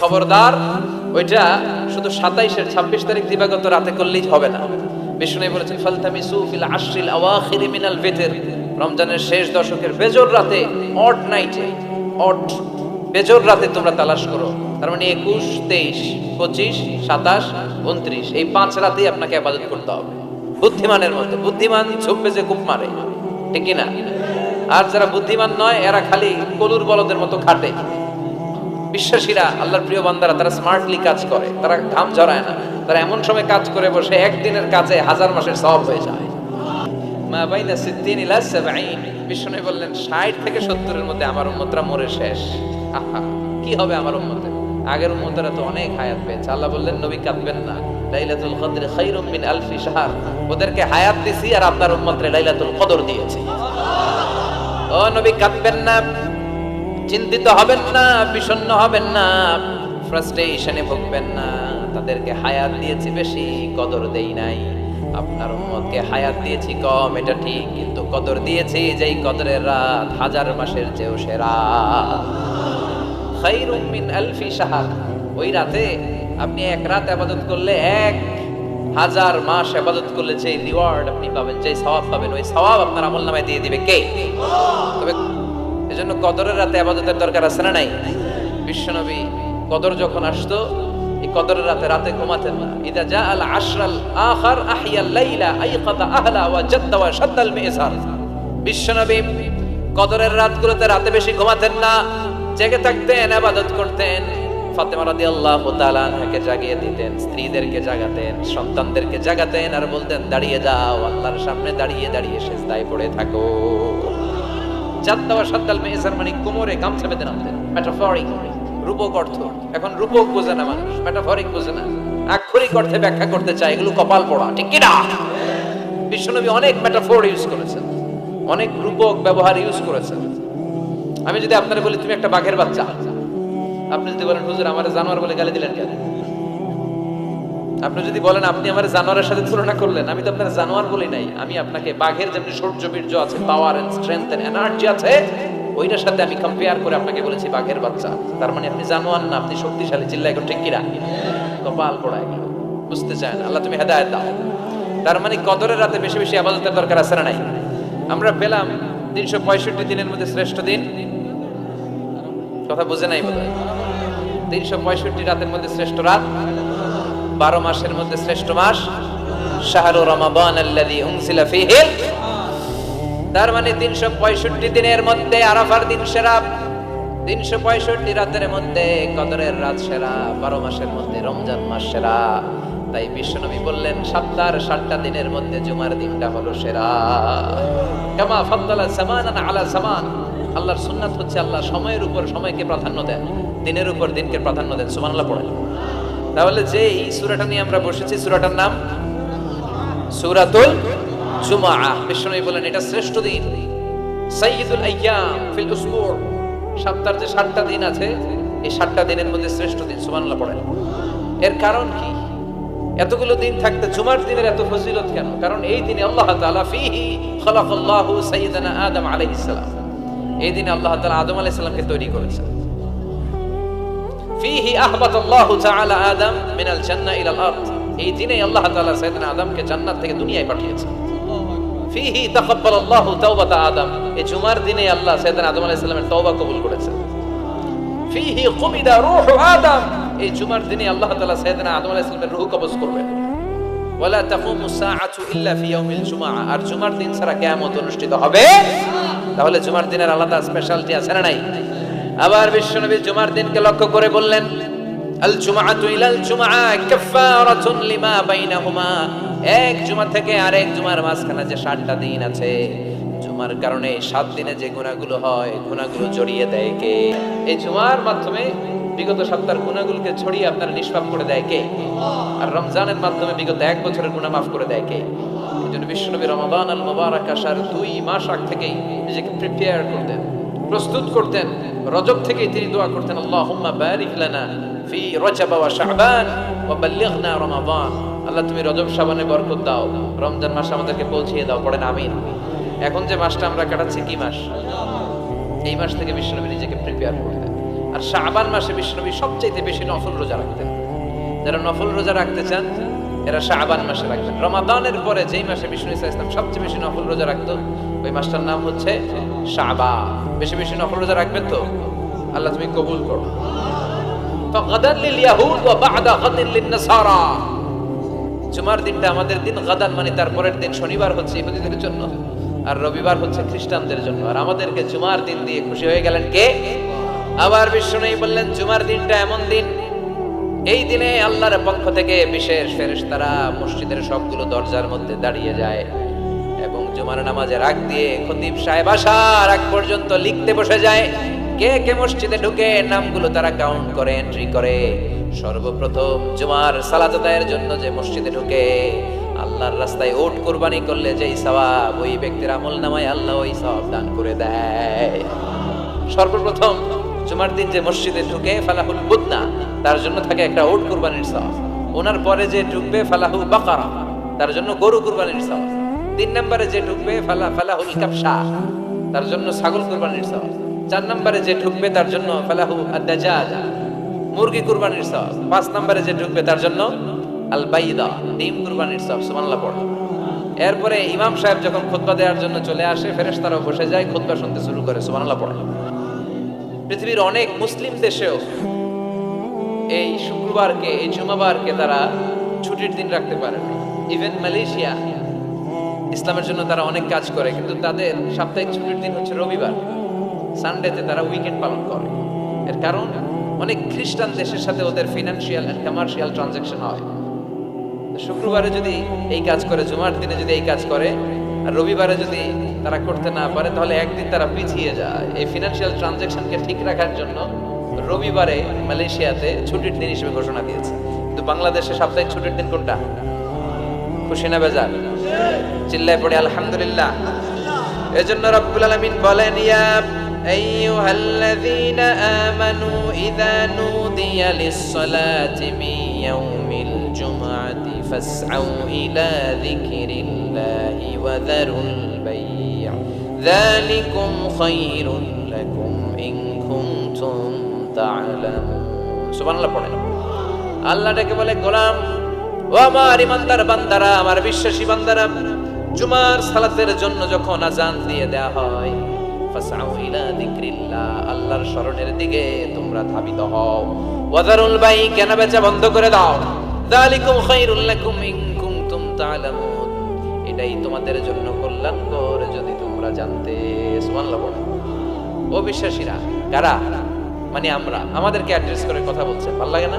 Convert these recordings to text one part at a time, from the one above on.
খবরদার, ওইটা শুধু সাতাইশের ছাব্বিশ তারিখ দিবাগত রাতে করলেই হবে না। বিষ্ণু বলেছেন, ফালতামিসু ফিল আশরিল আওয়াখিরি মিনাল রমজানের শেষ দশকের বেজর রাতে অড নাইটে অড বেজর রাতে তোমরা তালাশ করো। তার মানে একুশ, তেইশ, পঁচিশ, সাতাশ, উনত্রিশ, এই পাঁচ রাতেই আপনাকে আবাদত করতে হবে। বুদ্ধিমানের মধ্যে বুদ্ধিমান ঝুপবে যে কূপ মারে। ঠিক না? আর যারা বুদ্ধিমান নয়, এরা খালি কলুর বলদের মতো খাটে। বিশ্বাসীরা আল্লাহর প্রিয় বান্দারা, তারা স্মার্টলি কাজ করে, তারা ঘাম ঝরায় না। তারা এমন সময় কাজ করে বসে একদিনের কাজে হাজার মাসের সওয়াব হয়ে যায়। বিষ্ণু বললেন 60 থেকে 70 এর মধ্যে আমার উম্মতরা মরে শেষ। কি হবে আমার আগের উম্মতরা তো অনেক হায়াত পেয়েছে। আল্লাহ বললেন, নবী কাঁদবেন না। লাইলাতুল কদর খায়রুম মিন আলফি শাহর। ওদেরকে হায়াত দিছি আর আপনার উম্মতরে লাইলাতুল কদর দিয়েছি। ও নবী, কাঁদবেন না। চিন্তিত হবেন না, বিষণ্ণ হবেন না ফ্রাস্ট্রেশনে ভুগবেন না। তাদেরকে হায়াত দিয়েছি বেশি, কদর দেই নাই। আপনার উম্মতকে হায়াত দিয়েছি কম, এটা ঠিক, কিন্তু কদর দিয়েছি যেই কদরের রাত, হাজার মাসের চেয়েও সেরা। খাইরুম মিন আলফি শাহর ওই রাতে আপনি এক রাত আবাদত করলে এক হাজার মাস আবাদত করলে যে রিওয়ার্ড আপনি পাবেন যে সওয়াব পাবেন, ওই সওয়াব আপনার আমল নামায় দিয়ে দিবে কে? তবে এজন্য কদরের রাতে আবাদতের দরকার আছে না নাই? বিশ্বনবী কদর যখন আসতো, এই কদরের রাতে রাতে ঘুমাতেন না। ইদা জা আল আশরাল আখার আহিয়াল লাইলা আইকাদা আহলা ওয়া জাদ্দা ওয়া শাদ্দাল মিসার বিশ্বনবী কদরের রাতগুলোতে রাতে বেশি ঘুমাতেন না, জেগে থাকতেন, আবাদত করতেন। ফাতেমা রাদিয়াল্লাহু তাআলা আনহাকে জাগিয়ে দিতেন, স্ত্রীদেরকে জাগাতেন, সন্তানদেরকে জাগাতেন আর বলতেন, দাঁড়িয়ে যাও, আল্লাহর সামনে দাঁড়িয়ে দাঁড়িয়ে সেজদায় পড়ে থাকো। মানে কোমরে গামছা বেঁধে নামতেন মেটাফরিক রূপক অর্থ। এখন রূপক বোঝে না মানুষ, মেটাফরিক বোঝে না। আক্ষরিক অর্থে ব্যাখ্যা করতে চায়, এগুলো কপাল পড়া, ঠিক কি না বিশ্বনবী অনেক মেটাফোর ইউজ করেছেন, অনেক রূপক ব্যবহার ইউজ করেছেন। আমি যদি আপনারা বলি, তুমি একটা বাঘের বাচ্চা। আপনি যদি বলেন, হুজুর, আমার জানোয়ার বলে গালি দিলেন কেন? আপনি যদি বলেন, আপনি আমার জানোয়ারের সাথে তুলনা করলেন, আমি তো আপনার জানোয়ার বলি নাই। আমি আপনাকে বাঘের যেমনি সৌর্য বীর্য আছে power and strength and energy আছে, ওইটার সাথে আমি কম্পেয়ার করে আপনাকে বলেছি বাঘের বাচ্চা। তার মানে আপনি জানোয়ার না, আপনি শক্তিশালী চিল্লা এখন ঠিক কিনা? কপাল পড়া এগুলো, বুঝতে চায় না আল্লাহ, তুমি হেদায়ত দাও। তার মানে কদরের রাতে বেশি বেশি আবাদতের দরকার আছে না নাই? আমরা পেলাম তিনশো পঁয়ষট্টি দিনের মধ্যে শ্রেষ্ঠ দিন। কথা বুঝে নাই বোধ তিনশো পঁয়ষট্টি রাতের মধ্যে শ্রেষ্ঠ রাত। বারো মাসের মধ্যে শ্রেষ্ঠ মাস, শাহরু আল্লাযী তার মানে তিনশো পঁয়ষট্টি দিনের মধ্যে আরাফার দিন সেরা, তিনশো পঁয়ষট্টি রাতের মধ্যে কদরের রাত সেরা, বারো মাসের মধ্যে রমজান মাস সেরা। তাই বিশ্বনবী বললেন সপ্তাহের সাতটা দিনের মধ্যে জুমার দিনটা হলো সেরা। কামা ফাদ্দালা সামানান আলা সামান আল্লাহর সুন্নাত হচ্ছে আল্লাহ সময়ের উপর সময়কে প্রাধান্য দেন, দিনের উপর দিনকে প্রাধান্য দেন। সুবহানাল্লাহ, পড়েন। তাহলে যে এই সূরাটা নিয়ে আমরা বসেছি, সূরাটার নাম সূরাতুল বিশ্বনবী বলেন, এটা শ্রেষ্ঠ দিন। সাইয়্যিদুল আইয়াম ফিল সপ্তাহের যে সাতটা দিন আছে, এই সাতটা দিনের মধ্যে শ্রেষ্ঠ দিন, সুবহানাল্লাহ পড়েন। এর কারণ কি? এতগুলো দিন থাকতে জুমার দিনের এত ফজিলত কেন? কারণ এই দিনে আল্লাহ তাআলা ফিহি খালাকাল্লাহু সাইয়্যিদানা আদম আলাইহিস সালাম। এই দিনে আল্লাহ তাআলা আদম আলাইহিস সালামকে তৈরি করেছেন। ফিহি আহবাতাল্লাহু তাআলা আদম জান্নাহ এই দিনে আল্লাহ তাআলা সাইয়েদনা আদমকে জান্নাত থেকে দুনিয়ায় পাঠিয়েছেন। ফিহি আদম। এই জুমার দিনে আল্লাহ সাইয়েদনা আদম আলাইহিস সালামের তওবা কবুল করেছেন। ফিহি কুবিদা রূহু আদম। এই জুমার দিনে আল্লাহ তাআলা সাইয়েদনা আদম আলাইহিস সালামের রূহ কবজ করবেন। ওয়ালা তাকুমু সাআতু ইল্লা ফি ইয়াউমিল জুমআ। আর জুমার দিন ছাড়া কিয়ামত অনুষ্ঠিত হবে তাহলে জুমার দিনের আলাদা স্পেশালিটি আছে না নাই? আবার বিশ্বনবী জুমার দিনকে লক্ষ্য করে বললেন মাঝখানে যে মাধ্যমে বিগত গুণাগুলোকে ছড়িয়ে আপনার নিষ্পাপ করে দেয় কে? আর রমজানের মাধ্যমে বিগত এক বছরের গুণা মাফ করে দেয় কে? বিশ্বনবী রমাদান আল আসার দুই মাস আগ থেকেই নিজেকে প্রিপেয়ার করতেন, প্রস্তুত করতেন। রজব থেকেই তিনি দোয়া করতেন, আল্লাহুম্মা বারিক লানা ফি রজব ওয়া শাবান ওয়া বাল্লিগনা রমাদান। আল্লাহ, তুমি রজব শাবানে বরকত দাও। রমজান মাস আমাদেরকে পৌঁছিয়ে দাও, পড়েন আমিন। এখন যে মাসটা আমরা কাটাচ্ছি, কি মাস? এই মাস থেকে বিশ্বনবী নিজেকে প্রিপেয়ার করতেন। আর শাবান মাসে বিষ্ণবী সবচাইতে বেশি নফল রোজা রাখতেন। যারা নফল রোজা রাখতে চান, এরা শাবান মাসে রাখবেন। রমাদানের পরে যেই মাসে বিষ্ণু ইসা ইসলাম সবচেয়ে বেশি নফল রোজা রাখতো ওই মাসটার নাম হচ্ছে শাবা বেশি বেশি নফল রোজা রাখবেন তো? আল্লাহ তুমি কবুল করো। জুমার দিনটা আমাদের দিন গাদান মানে তারপরের দিন শনিবার হচ্ছে ইহুদিদের জন্য, আর রবিবার হচ্ছে খ্রিস্টানদের জন্য। আর আমাদেরকে জুমার দিন দিয়ে খুশি হয়ে গেলেন কে? আবার বিশ্ব নেই বললেন, জুমার দিনটা এমন দিন, এই দিনে আল্লাহর পক্ষ থেকে বিশেষ ফেরেশতারা মসজিদের সবগুলো দরজার মধ্যে দাঁড়িয়ে যায়। জুমার নামাজের আগ দিয়ে খতিব সাহেব আসার আগ পর্যন্ত লিখতে বসে যায়। কে কে মসজিদে ঢুকে নামগুলো তারা কাউন্ট করে এন্ট্রি করে। সর্বপ্রথম জুমার সালাত জন্য যে মসজিদে ঢুকে, আল্লাহর রাস্তায় ওট কোরবানি করলে যেই সওয়াব, ওই ব্যক্তির আমল নামায় আল্লাহ ওই সওয়াব দান করে দেয়। সর্বপ্রথম জুমার দিন যে মসজিদে ঢুকে ফালাহুল বুদনা, তার জন্য থাকে একটা ওট কুরবানির সওয়াব। ওনার পরে যে ঢুকবে ফালাহু বাকারা, তার জন্য গরু কুরবানির সওয়াব। তিন নম্বরে যে ঢুকবে, ফালা ফালাহুল কাবসা তার জন্য ছাগল কুরবানির সওয়াব। চার নম্বরে যে ঢুকবে, তার জন্য ফালাহু আদাজাজ মুরগি কুরবানির সওয়াব। পাঁচ নম্বরে যে ঢুকবে, তার জন্য আল বাইদা ডিম কুরবানির সওয়াব, সুবহানাল্লাহ, পড়ো। এরপরে ইমাম সাহেব যখন খুতবা দেওয়ার জন্য চলে আসে, ফেরেশতারাও বসে যায়, খুতবা শুনতে শুরু করে পড়ে। পৃথিবীর অনেক মুসলিম দেশেও এই শুক্রবারকে, এই জুমাবারকে তারা ছুটির দিন রাখতে পারে ইভেন মালয়েশিয়া ইসলামের জন্য তারা অনেক কাজ করে, কিন্তু তাদের সাপ্তাহিক ছুটির দিন হচ্ছে রবিবার। সানডেতে তারা উইকেন্ড পালন করে। এর কারণ, অনেক খ্রিস্টান দেশের সাথে ওদের ফিনান্সিয়াল অ্যান্ড কমার্শিয়াল ট্রানজাকশন হয়। শুক্রবারে যদি এই কাজ করে, জুমার দিনে যদি এই কাজ করে, আর রবিবারে যদি তারা করতে না পারে, তাহলে একদিন তারা পিছিয়ে যায়। এই ফিনান্সিয়াল ট্রানজাকশনকে ঠিক রাখার জন্য রবিবারে মালয়েশিয়াতে ছুটির দিন হিসেবে ঘোষণা দিয়েছে। কিন্তু বাংলাদেশে সাপ্তাহিক ছুটির দিন কোনটা? খুশি না বেজার। চিল্লায় পড়ে, আলহামদুলিল্লাহ। এজন্য রব্বুল আলামিন বলেন, ইয়া আইয়ুহাল্লাযীনা আমানু ইযা নুদিয়া লিস-সালাতি মিন ইয়াউমিল জুমআতি ফাসআউ ইলা যিকরিল্লাহি ওয়া যারুল বাই' যালিকুম খায়রুল লাকুম ইন কুনতুম তা'লামুন সুবহানাল্লাহ, পড়েন। আল্লাহ বলে, গোলাম ও আমার ইমানদার বান্দারা, আমার বিশ্বাসী বান্দারা, জুমার সালাতের জন্য যখন আজান দিয়ে দেয়া হয় ফাসআউ ইলা যিকরিল্লাহ, আল্লাহর স্মরণের দিকে তোমরা ধাবিত হও। ওয়াদারুল বাই কেনা বেচা বন্ধ করে দাও। যালিকুম খায়রুল লাকুম ইন কুনতুম তা'লামুন এটাই তোমাদের জন্য কল্যাণকর যদি তোমরা জানতে। সুবহানাল্লাহ ও বিশ্বাসীরা, কারা? মানে আমরা। আমাদেরকে অ্যাড্রেস করে কথা বলছে ভালো লাগে না?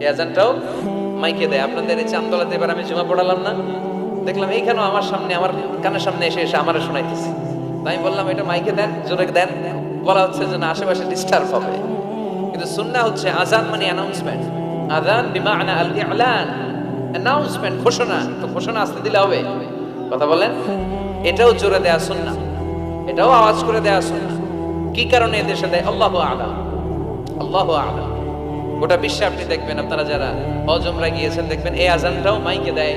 এই আজানটাও মাইকে দেয়। আপনাদের এই চান্দলাতে এবার আমি জমা পড়ালাম না। দেখলাম এইখানেও আমার সামনে, আমার কানের সামনে এসে এসে আমারে শোনাইতেছে। আমি বললাম, এটা মাইকে দেন, জোরে দেন। বলা হচ্ছে যে, না, আশেপাশে ডিস্টার্ব হবে। কিন্তু সুন্না হচ্ছে আজান মানে অ্যানাউন্সমেন্ট আজান বিমানা আল ইলান। অ্যানাউন্সমেন্ট ঘোষণা। তো ঘোষণা আসতে দিলে হবে। কথা বলেন, এটাও জোরে দেয়া সুন্না এটাও আওয়াজ করে দেয়া সুন্না কি কারণে এদেশে দেয়? আল্লাহ আলাম। আল্লাহ আলাম। গোটা বিশ্বে আপনি দেখবেন, আপনারা যারা অজমরা গিয়েছেন, দেখবেন এই আজানটাও মাইকে দেয়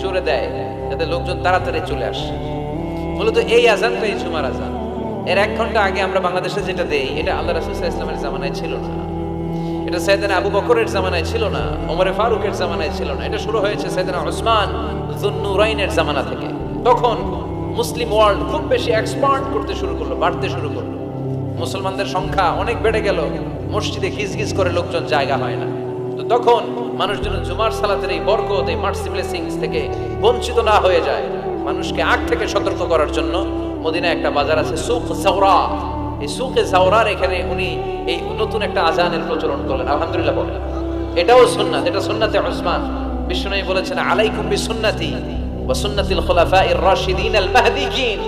জোরে দেয়, যাতে লোকজন তাড়াতাড়ি চলে আসে। মূলত এই আজানটাই জুমার আজান। এর এক ঘণ্টা আগে আমরা বাংলাদেশে যেটা দেই, এটা আল্লাহ রাসুল ইসলামের জামানায় ছিল না। এটা সৈয়দানা আবু বকরের জামানায় ছিল না, ওমরে ফারুকের জামানায় ছিল না। এটা শুরু হয়েছে সৈয়দানা ওসমান জুন্নুরাইনের জামানা থেকে। তখন মুসলিম ওয়ার্ল্ড খুব বেশি এক্সপান্ড করতে শুরু করল, বাড়তে শুরু করল। মুসলমানদের সংখ্যা অনেক বেড়ে গেল, মসজিদে ঘিস করে লোকজন জায়গা হয় না। তো তখন মানুষ যেন জুমার সালাতের এই বরকত, এই মার্সি ব্লেসিংস থেকে বঞ্চিত না হয়ে যায়। মানুষকে আগ থেকে সতর্ক করার জন্য মদিনা একটা বাজার আছে, সুখ সাউরা এই সুখে সাউরার এখানে উনি এই নতুন একটা আজানের প্রচলন করলেন। আলহামদুলিল্লাহ বলেন। এটাও সুন্নাত, এটা সুন্নাতে ওসমান বিশ্বনবী বলেছেন, আলাইকুম বিসুন্নতি ওয়া সুন্নাতিল খুলাফাইর রাশিদিন আল মাহদিয়িন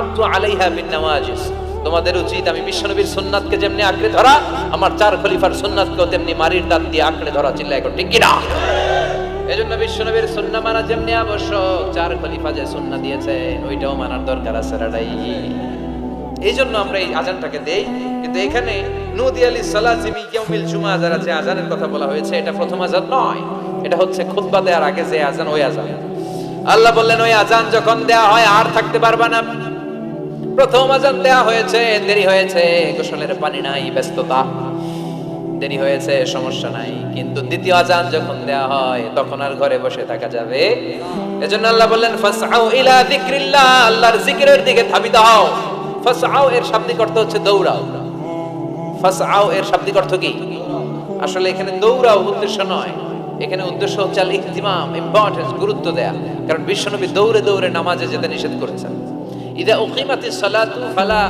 আব্দু আলাইহা বিন নওয়াজিস। তোমাদের উচিত আমি বিশ্বনবীর সুন্নাতকে যেমনি আঁকড়ে ধরা, আমার চার খলিফার সুন্নাতকেও তেমনি মারির দাঁত দিয়ে আঁকড়ে ধরা চিল্লা এখন ঠিক কিনা? এজন্য বিশ্বনবীর মানা যেমনি আবশ্যক, চার খলিফা যে ওইটাও মানার দরকার আছে রাডাই এই জন্য আমরা এই আজানটাকে দেই, কিন্তু এখানে নদী আলী সালাজিমি ইয়াউমিল জুমা যারা যে আজানের কথা বলা হয়েছে, এটা প্রথম আজান নয়, এটা হচ্ছে খুতবা দেওয়ার আগে যে আজান, ওই আজান। আল্লাহ বললেন, ওই আজান যখন দেয়া হয়, আর থাকতে পারবা না। প্রথম আজান দেয়া হয়েছে, দেরি হয়েছে, গোসলের পানি নাই, ব্যস্ততা। দেরি হয়েছে, সমস্যা নাই। কিন্তু দ্বিতীয় আজান যখন দেয়া হয়, তখন আর ঘরে বসে থাকা যাবে। এজন্য আল্লাহ বললেন, ফাসআউ ইলা যিকরিল্লাহ আল্লাহর জিকিরের দিকে ধাবিত হও। ফাসআউ এর শাব্দিক অর্থ হচ্ছে দৌড়াও। ফাসআউ এর শাব্দিক অর্থ কি? আসলে এখানে দৌড়াও উদ্দেশ্য নয়। এখানে উদ্দেশ্য হচ্ছে আল ইহতিমাম ইম্পর্টেন্স গুরুত্ব দেয়া। কারণ বিশ্বনবী দৌড়ে দৌড়ে নামাজে যেতে নিষেধ করেছেন। সালাতু ফালা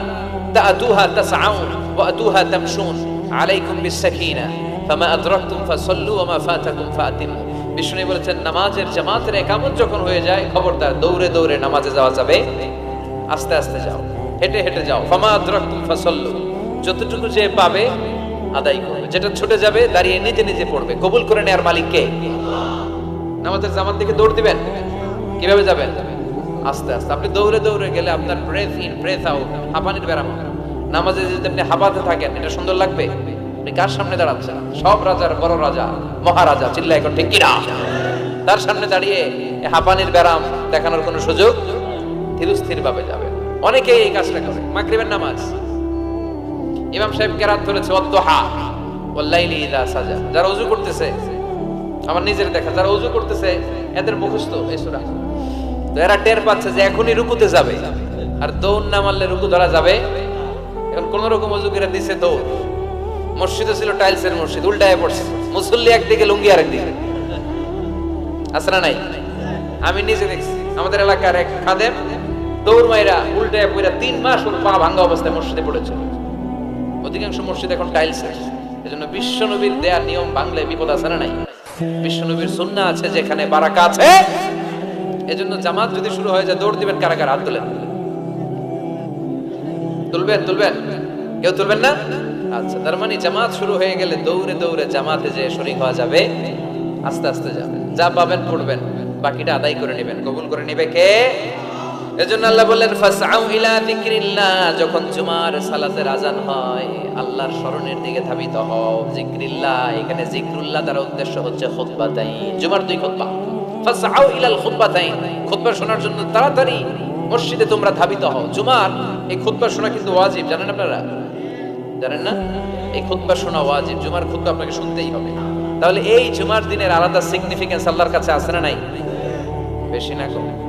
তাআতুহা তাসআউন ওয়া আতুহা তামশুন আলাইকুম বিসাকিনা ফামা আদরাকতুম ফাসাল্লু ওয়া মা ফাতাকুম ফাতিমু বিষ্ণু বলেছেন নামাজের জামাতের একামত যখন হয়ে যায় খবরদার দৌড়ে দৌড়ে নামাজে যাওয়া যাবে? আস্তে আস্তে যাও, হেঁটে হেঁটে যাও। ফামা আদরাকতুম ফাসাল্লু, যতটুকু যে পাবে আদায় করবে। যেটা ছুটে যাবে দাঁড়িয়ে নিজে নিজে পড়বে। কবুল করে নেয়ার মালিক কে নামাজের জামাত দিকে দৌড় দিবেন? কীভাবে যাবেন? আস্তে আস্তে। আপনি দৌড়ে দৌড়ে গেলে আপনার ব্রেথ ইন ব্রেথ আউট হাঁপানির ব্যারাম নামাজে যদি আপনি হাঁপাতে থাকেন, এটা সুন্দর লাগবে? আপনি কার সামনে দাঁড়াচ্ছেন? সব রাজার বড় রাজা, মহারাজা চিল্লা এখন ঠিক কিনা তার সামনে দাঁড়িয়ে হাঁপানির ব্যারাম দেখানোর কোনো সুযোগ ধীরস্থির ভাবে যাবে। অনেকেই এই কাজটা করে। মাগরিবের নামাজ। ইমাম সাহেব কেরাত ধরেছে অদ্দোহা ওয়াল্লাইলি ইদা সাজা। যারা ওযু করতেছে, আমার নিজের দেখা, যারা ওযু করতেছে, এদের মুখস্থ এই সূরা। তো এরা টের পাচ্ছে যে এখনই রুকুতে যাবে। আর দৌড় না মারলে রুকু ধরা যাবে? এখন কোন রকম ওযু দিছে দৌড়। মসজিদে ছিল টাইলসের মসজিদ, উল্টায় পড়ছে। মুসল্লি একদিকে, লুঙ্গি আরেকদিকে। আছে না নাই? আমি নিজে দেখছি, আমাদের এলাকার এক খাদেম দৌড় মাইরা, উল্টায় পইরা তিন মাস ওর পা ভাঙ্গা অবস্থায় মসজিদে পড়েছে। অধিকাংশ মসজিদ এখন টাইলসের। এজন্য বিশ্বনবীর দেয়া নিয়ম বাংলায় বিপদ আছে না নাই? বিশ্বনবীর সুন্নাহ আছে যেখানে বারাকা আছে। এজন্য জামাত যদি শুরু হয়ে যায় দৌড় দিবেন কারা কারা? হাত তুলেন। তুলবেন তুলবেন? কেউ তুলবেন না? আচ্ছা তার মানে জামাত শুরু হয়ে গেলে দৌড়ে দৌড়ে জামাতে যে শরীক হওয়া যাবে, আস্তে আস্তে যাবেন যা পাবেন পড়বেন, বাকিটা আদায় করে নেবেন। কবুল করে নেবে কে? এজন্য আল্লাহ বললেন, ফাসআউ ইলা যিকরিল্লাহ। যখন জুমার সালাতের আজান হয়, আল্লাহর স্মরণের দিকে ধাবিত হও। যিকরিল্লাহ, এখানে যিকরুল্লাহ তার উদ্দেশ্য হচ্ছে খুতবাতাইন। জুমার দুই খুতবা। ফাসআউ ইলাল খুতবাতাইন। খুতবা শোনার জন্য তাড়াতাড়ি মসজিদে তোমরা ধাবিত হও। জুমার এই খুতবা শোনা কিন্তু ওয়াজিব, জানেন আপনারা? জানেন না? এই খুতবা শোনা ওয়াজিব, জুমার খুতবা আপনাকে শুনতেই হবে। তাহলে এই জুমার দিনের আলাদা সিগনিফিকেন্স আল্লাহর কাছে আছে না নাই? বেশি না কম।